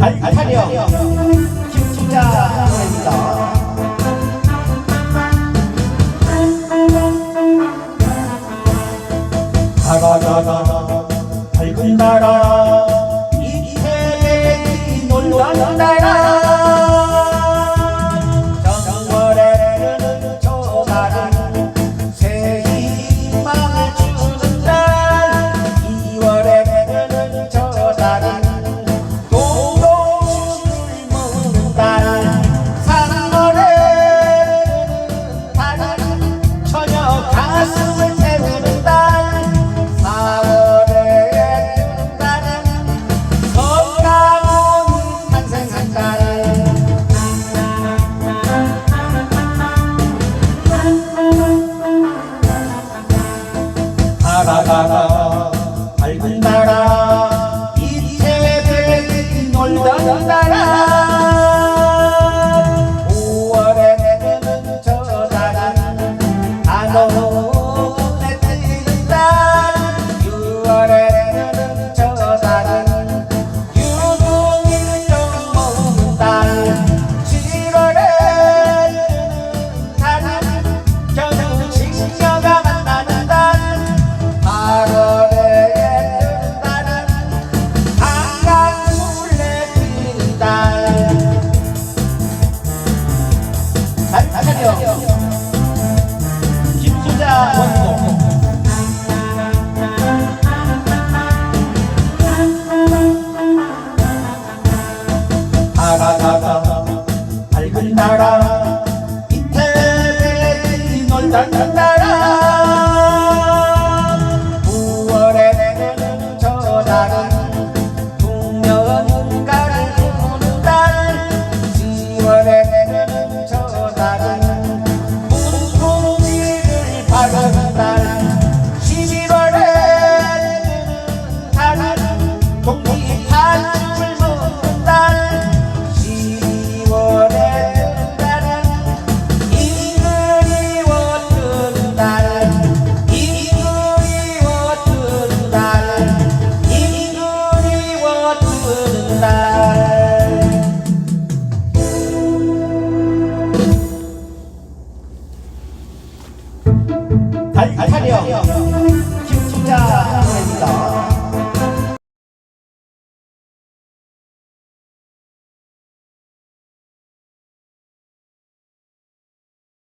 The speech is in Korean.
알타리어 김치자 입니다 가가가가 밝은 나라 밝은 나라 이태백 놀던 나라. 5월에는 저 나라 단어 김수자 원고. 달아나가 밝은 나라 이태리 널 닮는다. 날. 달타령.